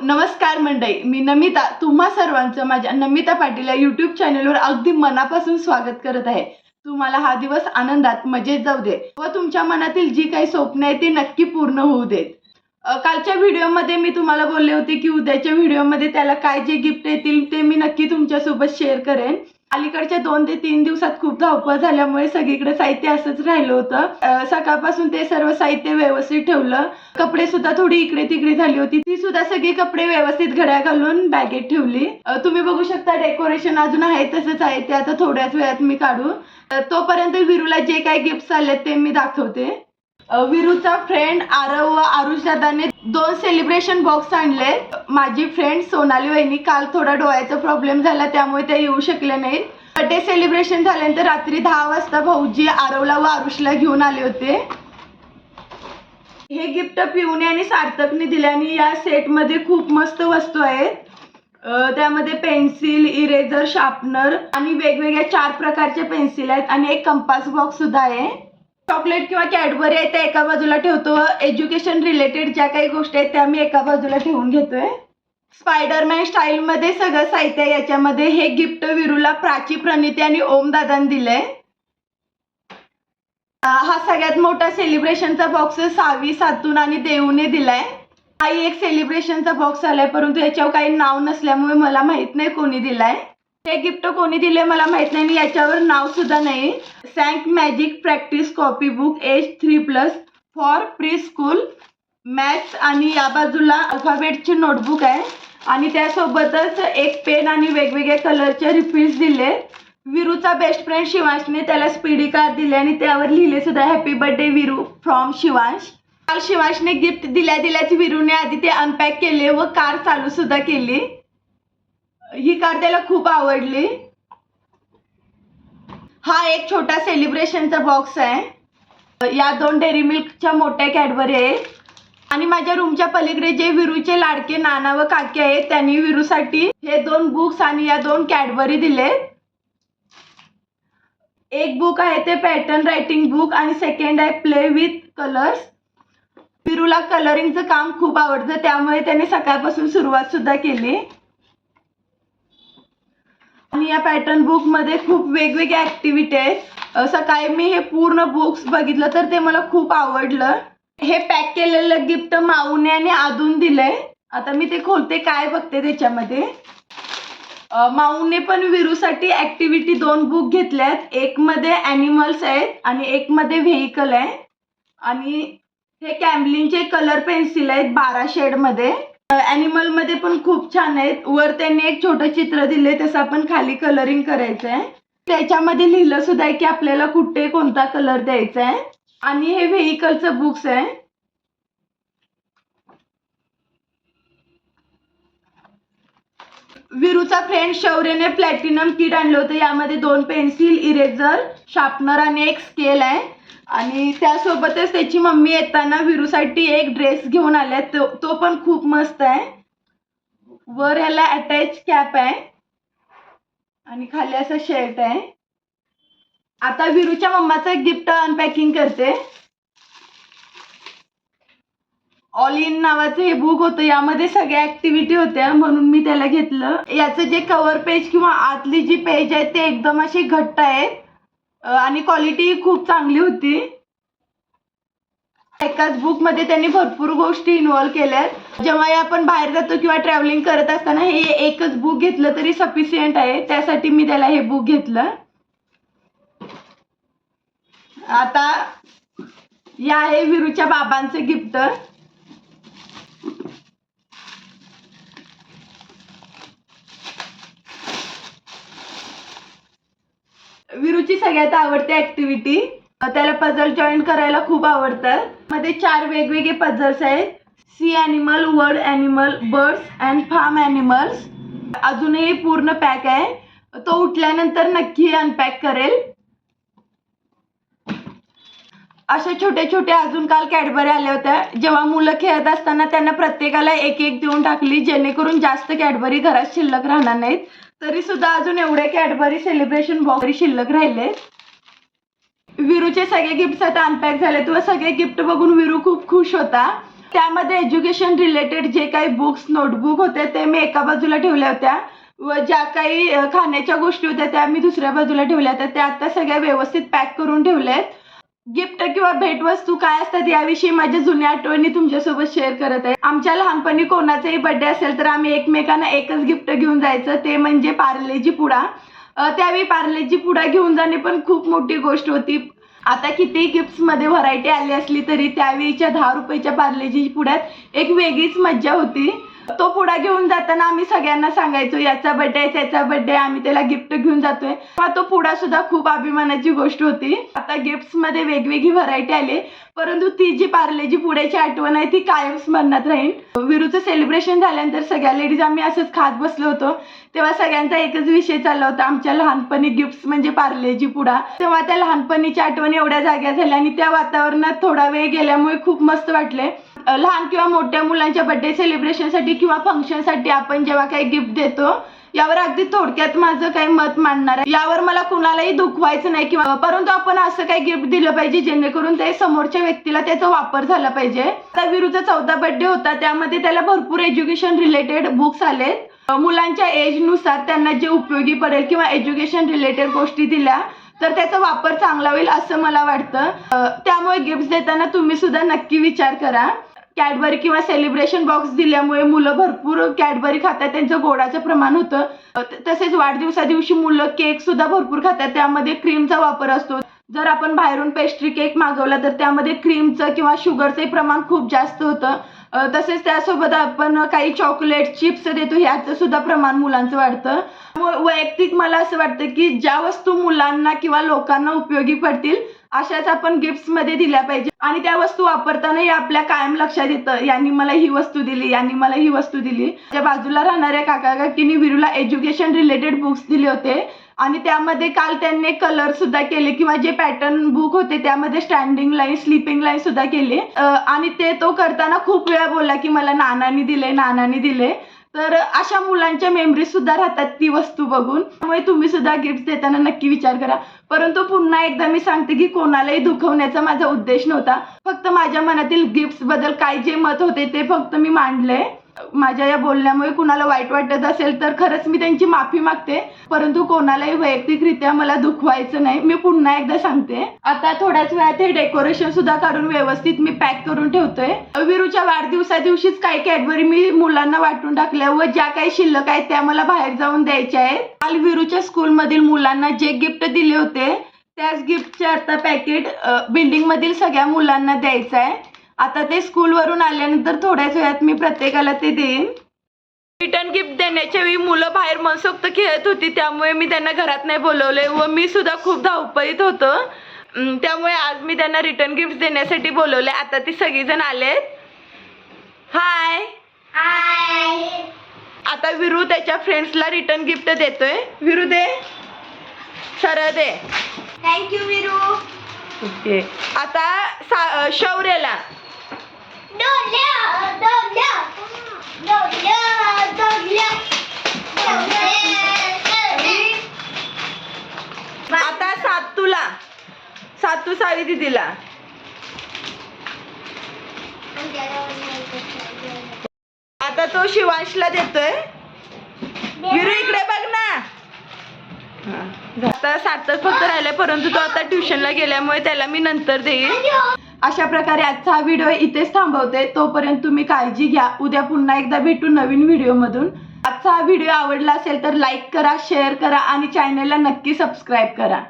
नमस्कार मंडळी मी नमिता. तुम्हा सर्वांचं माझ्या नमिता पाटील या यूट्यूब चॅनलवर अगदी मनापासून स्वागत करत आहे. तुम्हाला हा दिवस आनंदात मजेत जाऊ दे व तुमच्या मनातील जी काही स्वप्न आहे ती नक्की पूर्ण होऊ देत. कालच्या व्हिडिओमध्ये मी तुम्हाला बोलले होते की उद्याच्या व्हिडिओमध्ये त्याला काय जे गिफ्ट येतील ते मी नक्की तुमच्यासोबत शेअर करेन. अलीकडच्या दोन ते तीन दिवसात खूप धावपळ झाल्यामुळे सगळीकडे साहित्य असंच राहिलं होतं. सकाळपासून ते सर्व साहित्य व्यवस्थित ठेवलं. कपडे सुद्धा थोडी इकडे तिकडे झाली होती. ती सुद्धा सगळी कपडे व्यवस्थित घड्या घालून बॅगेत ठेवली. तुम्ही बघू शकता डेकोरेशन अजून आहे तसंच आहे. ते आता थोड्याच वेळात मी काढू. तोपर्यंत विरूला जे काही गिफ्ट आले ते मी दाखवते. विरूचा फ्रेंड आरव व आरुषदादाने दोन सेलिब्रेशन बॉक्स आणले. माझी फ्रेंड सोनाली वहिनी काल थोडा डोळ्याचा प्रॉब्लेम झाला त्यामुळे त्या येऊ शकल्या नाहीत. बर्थडे सेलिब्रेशन झाल्यानंतर रात्री दहा वाजता भाऊजी आरवला व आरुषला घेऊन आले होते. हे गिफ्ट पिवणे आणि सार्थकने दिल्याने या सेटमध्ये खूप मस्त वस्तू आहेत. त्यामध्ये पेन्सिल इरेझर शार्पनर आणि वेगवेगळ्या चार प्रकारचे पेन्सिल आहेत आणि एक कंपास बॉक्स सुद्धा आहे. चॉकलेट किंवा कॅडबरी आहे त्या एका बाजूला ठेवतो. एज्युकेशन रिलेटेड ज्या काही गोष्टी आहेत त्या मी एका बाजूला ठेवून घेतोय. स्पायडरमॅन स्टाईलमध्ये सगळं साहित्य आहे. याच्यामध्ये हे गिफ्ट विरूला प्राची प्रणिती आणि ओम दादांनी दिलंय हा सगळ्यात मोठा सेलिब्रेशनचा बॉक्स सावी सातून आणि देऊने दिलाय. हाही एक सेलिब्रेशनचा बॉक्स आलाय परंतु याच्यावर काही नाव नसल्यामुळे मला माहीत नाही कोणी दिलाय. हे गिफ्ट कोणी दिले मला माहीत नाही याच्यावर नाव सुद्धा नाही. सँक magic practice copy book age three plus for pre school maths आणि या बाजूला अल्फाबेटची नोटबुक आहे. आणि त्यासोबतच एक पेन आणि वेगवेगळ्या कलरचे रिफिल्स दिले. विरूचा बेस्ट फ्रेंड शिवांशने त्याला स्पीडी कार्ड दिले आणि त्यावर लिहिले सुद्धा happy birthday Viru from Shivansh. काल शिवांशने गिफ्ट दिल्या दिल्याच विरूने आधी ते अनपॅक केले व कार चालू सुद्धा केली. ही कार त्याला खूप आवडली. हा एक छोटा सेलिब्रेशनचा बॉक्स आहे. या दोन डेअरी मिल्कच्या मोठ्या कॅडबरी आहेत. आणि माझ्या रूमच्या पलीकडे जे विरूचे लाडके नाना व काके आहेत त्यांनी विरूसाठी हे दोन बुक्स आणि या दोन कॅडबरी दिलेत. एक बुक आहे ते पॅटर्न रायटिंग बुक आणि सेकंड आहे प्ले विथ कलर्स विरूला कलरिंगचं काम खूप आवडतं त्यामुळे त्याने सकाळपासून सुरुवात सुद्धा केली. आणि या पॅटर्न बुकमध्ये खूप वेगवेगळ्या ऍक्टिव्हिटी आहेत. सकाळी मी हे पूर्ण बुक्स बघितलं तर ते मला खूप आवडलं. हे पॅक केलेलं गिफ्ट माऊने आणि आधून दिलंय. आता मी ते खोलते काय बघते त्याच्यामध्ये. माऊने पण विरूसाठी ऍक्टिव्हिटी दोन बुक घेतल्यात. एक मध्ये ॲनिमल्स आहेत आणि एक मध्ये व्हेकल आहे. आणि हे कॅम्बलिनचे कलर पेन्सिल आहेत बारा शेडमध्ये ॲनिमलमध्ये पण खूप छान आहेत. वर त्यांनी एक छोटं चित्र दिले तसं आपण खाली कलरिंग करायचं आहे त्याच्यामध्ये लिहिलं सुद्धा आहे की आपल्याला कुठे कोणता कलर द्यायचा आहे. आणि हे व्हेकलचं बुक्स आहे. विरूचा फ्रेंड शौर्यने प्लॅटिनम किट आणलं होतं. यामध्ये दोन पेन्सिल इरेझर शार्पनर आणि एक स्केल आहे. आणि त्यासोबतच त्याची मम्मी येताना विरूसाठी एक ड्रेस घेऊन आल्या. तो तो पण खूप मस्त आहे. वर ह्याला अटॅच कॅप आहे. आणि खाली असं शर्ट आहे. आता विरूच्या मम्माचं गिफ्ट अनपॅकिंग करते. ऑल इन नावाचं हे बुक होतं. यामध्ये सगळ्या ऍक्टिव्हिटी होत्या म्हणून मी त्याला घेतलं. याचं जे कव्हर पेज किंवा आतली जी पेज आहे ते एकदम अशी घट्ट आहेत. आणि क्वालिटी खूप चांगली होती. एकाच बुकमध्ये त्यांनी भरपूर गोष्टी इन्वॉल्व्ह केल्यात जेव्हा आपण बाहेर जातो किंवा ट्रॅव्हलिंग करत असताना हे एकच बुक घेतलं तरी सफिशियंट आहे. त्यासाठी मी त्याला हे बुक घेतलं. आता या आहे विरूच्या बाबांचं गिफ्ट. विरूची सगळ्यात आवडते ऍक्टिव्हिटी त्याला पझल जॉईन करायला खूप आवडतात. मध्ये चार वेगवेगळे पझल्स आहेत. Sea animal world animal birds and farm animals अजूनही पूर्ण पॅक आहे. तो उठल्यानंतर नक्की अनपॅक करेल. अशा छोट्या छोट्या अजून काल कॅडबरी आल्या होत्या. जेव्हा मुलं खेळत असताना त्यांना प्रत्येकाला एक एक देऊन टाकली जेणेकरून जास्त कॅडबरी घरात शिल्लक राहणार नाहीत. तरी सुद्धा अजून एवढे कॅडबरी सेलिब्रेशन बॉक्स शिल्लक राहिले. विरूचे सगळे गिफ्ट्स आता अनपॅक झाले. व सगळे गिफ्ट बघून विरू खूप खुश होता. त्यामध्ये एज्युकेशन रिलेटेड जे काही बुक्स नोटबुक होते ते मी एका बाजूला ठेवल्या होत्या. व ज्या काही खाण्याच्या गोष्टी होत्या त्या मी दुसऱ्या बाजूला ठेवल्या होत्या. त्या आता सगळ्या व्यवस्थित पॅक करून ठेवल्यात गिफ्ट किंवा भेटवस्तू काय असतात याविषयी माझ्या जुन्या आठवणी तुमच्यासोबत शेअर करत आहे. आमच्या लहानपणी कोणाचाही बर्थडे असेल तर आम्ही एकमेकांना एकच गिफ्ट घेऊन जायचं. ते म्हणजे पार्लेजी पुडा. त्यावेळी पार्लेजी पुडा घेऊन जाणे पण खूप मोठी गोष्ट होती. आता किती गिफ्ट्समध्ये व्हरायटी आली असली तरी त्यावेळीच्या दहा रुपयाच्या पार्लेजी पुड्यात एक वेगळीच मज्जा होती. तो पुडा घेऊन जाताना आम्ही सगळ्यांना सांगायचो याचा बर्थडे आहे त्याचा बर्थडे आम्ही त्याला गिफ्ट घेऊन जातोय. तो पुडा सुद्धा खूप अभिमानाची गोष्ट होती. आता गिफ्टमध्ये वेगवेगळी व्हरायटी आली परंतु ती जी पार्लेजी पुड्याची आठवण आहे ती कायम स्मरणात राहील. विरूचं सेलिब्रेशन झाल्यानंतर सगळ्या लेडीज आम्ही असंच खात बसलो होतो. तेव्हा सगळ्यांचा एकच विषय चालला होता आमच्या लहानपणी गिफ्ट म्हणजे पार्लेजी पुडा तेव्हा त्या लहानपणीच्या आठवणी एवढ्या जाग्या झाल्या आणि त्या वातावरणात थोडा वेळ गेल्यामुळे खूप मस्त वाटले लहान किंवा मोठ्या मुलांच्या बर्थडे सेलिब्रेशनसाठी किंवा फंक्शनसाठी आपण जेव्हा काही गिफ्ट देतो यावर अगदी थोडक्यात माझं काही मत मांडणार आहे. यावर मला कुणालाही दुखवायचं नाही किंवा परंतु आपण असं काही गिफ्ट दिलं पाहिजे जेणेकरून ते समोरच्या व्यक्तीला त्याचा वापर झाला पाहिजे. आता विरुद्ध चौथा बर्थडे होता त्यामध्ये त्याला भरपूर एज्युकेशन रिलेटेड बुक्स आलेत. मुलांच्या एजनुसार त्यांना जे उपयोगी पडेल किंवा एज्युकेशन रिलेटेड गोष्टी दिल्या तर त्याचा वापर चांगला होईल असं मला वाटतं. त्यामुळे गिफ्ट देताना तुम्ही सुद्धा नक्की विचार करा. कॅडबरी किंवा सेलिब्रेशन बॉक्स दिल्यामुळे मुलं भरपूर कॅडबरी खातात त्यांचं गोडाचं प्रमाण होतं. तसेच वाढदिवसा दिवशी मुलं केक सुद्धा भरपूर खातात त्यामध्ये क्रीमचा वापर असतो. जर आपण बाहेरून पेस्ट्री केक मागवला तर त्यामध्ये क्रीमचं किंवा शुगरचंही प्रमाण खूप जास्त होतं. तसेच त्यासोबत आपण काही चॉकलेट चिप्स देतो ह्याचं सुद्धा प्रमाण मुलांचं वाढतं. वैयक्तिक मला असं वाटतं की ज्या वस्तू मुलांना किंवा लोकांना उपयोगी पडतील अशाच आपण गिफ्ट्समध्ये दिल्या पाहिजे. आणि त्या वस्तू वापरतानाही आपल्या कायम लक्षात येतं यांनी मला ही वस्तू दिली यांनी मला ही वस्तू दिली. त्या बाजूला राहणाऱ्या काका काकीनी विरूला एज्युकेशन रिलेटेड बुक्स दिले होते. आणि त्यामध्ये काल त्यांनी कलर सुद्धा केले किंवा जे पॅटर्न बुक होते त्यामध्ये स्टँडिंग लाईन स्लिपिंग लाईन सुद्धा केली. आणि ते तो करताना खूप वेळा बोलला की मला नानानी दिले नानानी दिले. तर अशा मुलांच्या मेमरी सुद्धा राहतात ती वस्तू बघून. त्यामुळे तुम्ही सुद्धा गिफ्ट देताना नक्की विचार करा. परंतु पुन्हा एकदा मी सांगते की कोणालाही दुखवण्याचा माझा उद्देश नव्हता. फक्त माझ्या मनातील गिफ्टबद्दल काय जे मत होते ते फक्त मी मांडले. माझ्या या बोलण्यामुळे कुणाला वाईट वाटत असेल तर खरंच मी त्यांची माफी मागते. परंतु कोणालाही वैयक्तिकरित्या मला दुखवायचं नाही. मी पुन्हा एकदा सांगते. आता थोड्याच वेळात हे डेकोरेशन सुद्धा काढून व्यवस्थित मी पॅक करून ठेवतोय. विरूच्या वाढदिवसा दिवशीच काही कॅडबरी मी मुलांना वाटून टाकल्या व ज्या काही शिल्लक आहेत त्या मला बाहेर जाऊन द्यायच्या आहेत. काल विरूच्या स्कूलमधील मुलांना जे गिफ्ट दिले होते त्याच गिफ्टचे आता पॅकेट बिल्डिंग मधील सगळ्या मुलांना द्यायचं आहे. आता ते स्कूलवरून आल्यानंतर थोड्याच वेळात मी प्रत्येकाला ते देईन. रिटर्न गिफ्ट देण्याच्या वेळी मुलं बाहेर मनसोक्त खेळत होती त्यामुळे मी त्यांना घरात नाही बोलवले व मी सुद्धा खूप धावपळीत होतं. त्यामुळे आज मी त्यांना रिटर्न गिफ्ट देण्यासाठी बोलवले आता ती सगळीजण आलेत. हाय आता विरू त्याच्या फ्रेंड्सला रिटर्न गिफ्ट देतोय. विरू दे. सरळ दे. थँक्यू विरू. ओके आता सा शौर्यला. आता सातूला सातू सावी दिदीला. आता तो शिवांशला देतोय. विरू इकडे बघ ना. आता सातच फक्त राहिलाय परंतु तो आता ट्युशनला गेल्यामुळे त्याला मी नंतर देईन. अशा प्रकारे आजचा हा व्हिडिओ इथेच थांबवते. तोपर्यंत तुम्ही काळजी घ्या. उद्या पुन्हा एकदा भेटू नवीन व्हिडिओमधून आजचा हा व्हिडिओ आवडला असेल तर लाईक करा शेअर करा आणि चॅनलला नक्की सबस्क्राईब करा.